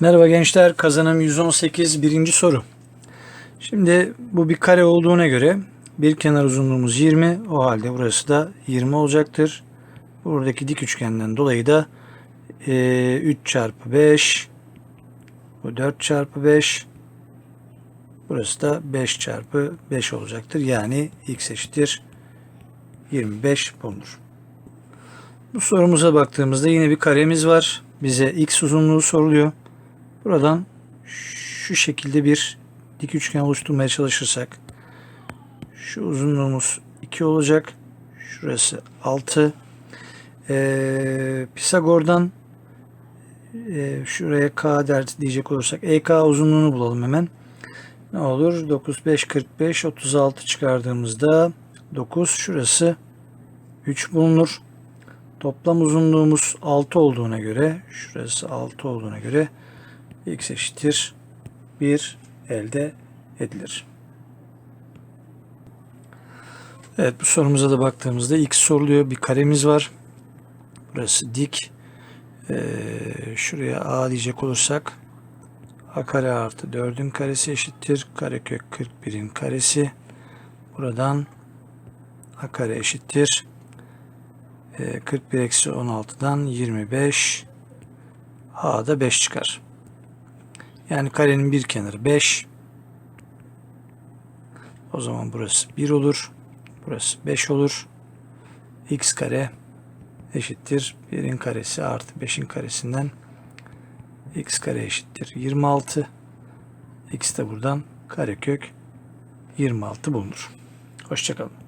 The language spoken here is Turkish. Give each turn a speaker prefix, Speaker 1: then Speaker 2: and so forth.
Speaker 1: Merhaba gençler, kazanım 118 birinci soru. Şimdi bu bir kare olduğuna göre bir kenar uzunluğumuz 20, o halde burası da 20 olacaktır. Buradaki dik üçgenden dolayı da e, 3 çarpı 5, bu 4 çarpı 5, burası da 5 çarpı 5 olacaktır. Yani x eşittir 25 bulunur. Bu sorumuza baktığımızda yine bir karemiz var. Bize x uzunluğu soruluyor. Buradan şu şekilde bir dik üçgen oluşturmaya çalışırsak şu uzunluğumuz 2 olacak. Şurası 6. Ee, Pisagor'dan e, şuraya k der diyecek olursak EK uzunluğunu bulalım hemen. Ne olur? 9, 5, 45, 36 çıkardığımızda 9 şurası 3 bulunur. Toplam uzunluğumuz 6 olduğuna göre şurası 6 olduğuna göre x eşittir 1 elde edilir. Evet bu sorumuza da baktığımızda x soruluyor. Bir karemiz var. Burası dik. Ee, şuraya a diyecek olursak a kare artı 4'ün karesi eşittir. Karekök 41'in karesi. Buradan a kare eşittir. Ee, 41 eksi 16'dan 25 a'da 5 çıkar. Yani karenin bir kenarı 5. O zaman burası 1 olur. Burası 5 olur. x kare eşittir 1'in karesi artı 5'in karesinden x kare eşittir 26. x de buradan karekök 26 bulunur. Hoşçakalın.